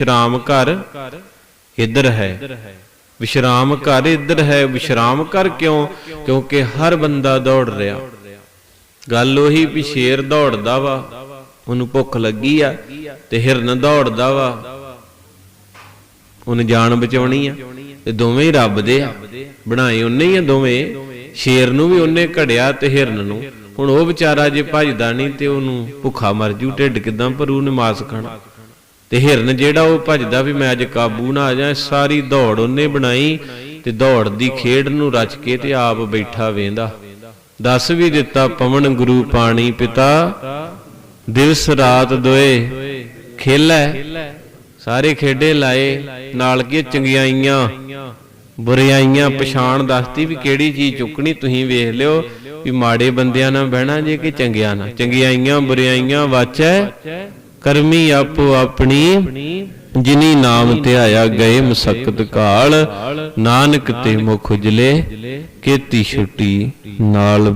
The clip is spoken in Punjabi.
ਵਿਸ਼ਰਾਮ ਘਰ ਇੱਧਰ ਹੈ। ਵਿਸ਼ਰਾਮ ਘਰ ਇੱਧਰ ਹੈ, ਵਿਸ਼ਰਾਮ ਘਰ ਕਿਉਂ? ਕਿਉਂਕਿ ਹਰ ਬੰਦਾ ਦੌੜ ਰਿਹਾ। ਗੱਲ ਉਹੀ ਵੀ ਸ਼ੇਰ ਦੌੜਦਾ ਵਾ, ਉਹਨੂੰ ਭੁੱਖ ਲੱਗੀ ਆ ਤੇ ਹਿਰਨ ਦੌੜਦਾ ਵਾ। ਉਹਨੇ ਜਾਨ ਬਚਾਉਣੀ ਆ ਤੇ ਦੋਵੇਂ ਹੀ ਰੱਬ ਦੇ ਆ। ਬਣਾਏ ਉਹਨੇ ਹੀ ਆ ਦੋਵੇਂ। ਸ਼ੇਰ ਨੂੰ ਵੀ ਉਹਨੇ ਘੜਿਆ ਤੇ ਹਿਰਨ ਨੂੰ। ਹੁਣ ਉਹ ਵਿਚਾਰਾ ਜੇ ਭਜਦਾ ਨਹੀਂ ਤੇ ਉਹਨੂੰ ਭੁੱਖਾ ਮਰ ਜੂ। ਢਿੱਡ ਕਿਦਾਂ ਭਰੂ ਨੇ ਮਾਸ ਖਾਣਾ। ਤੇ ਹਿਰਨ ਜਿਹੜਾ ਉਹ ਭੱਜਦਾ ਵੀ ਮੈਂ ਅੱਜ ਕਾਬੂ ਨਾ ਆ ਜਾ ਸਾਰੀ ਦੌੜ ਉਹਨੇ ਬਣਾਈ ਤੇ ਦੌੜ ਦੀ ਖੇਡ ਨੂੰ ਰਚ ਕੇ ਤੇ ਆਪ ਬੈਠਾ ਵੇਂਦਾ। ਦੱਸ ਵੀ ਦਿੱਤਾ ਪਵਨ ਗੁਰੂ ਪਾਣੀ ਪਿਤਾ, ਦਿਵਸ ਰਾਤ ਦੋਏ ਖੇਲੈ, ਸਾਰੇ ਖੇਡੇ ਲਾਏ ਨਾਲ ਕੀ ਚੰਗਿਆਈਆਂ, ਬੁਰਿਆਈਆਂ ਪਛਾਣ ਦੱਸਦੀ ਵੀ ਕਿਹੜੀ ਚੀਜ਼ ਚੁੱਕਣੀ, ਤੁਸੀਂ ਵੇਖ ਲਿਓ ਵੀ ਮਾੜੇ ਬੰਦਿਆਂ ਨਾਲ ਬਹਿਣਾ ਜੇ ਕਿ ਚੰਗਿਆਂ ਨਾਲ। ਚੰਗਿਆਈਆਂ, ਬੁਰਿਆਈਆਂ ਵਾਚੈ ਕਰਮੀ ਆਪੋ ਆਪਣੀ ਜਿਨੀ ਨਾਮ ਧਿਆਇਆ ਗਏ ਮਸਕਤ ਕਾਲ ਨਾਨਕ ਤੇ ਮੁਖ ਉਜਲੇ ਕੀਤੀ ਛੁੱਟੀ ਨਾਲ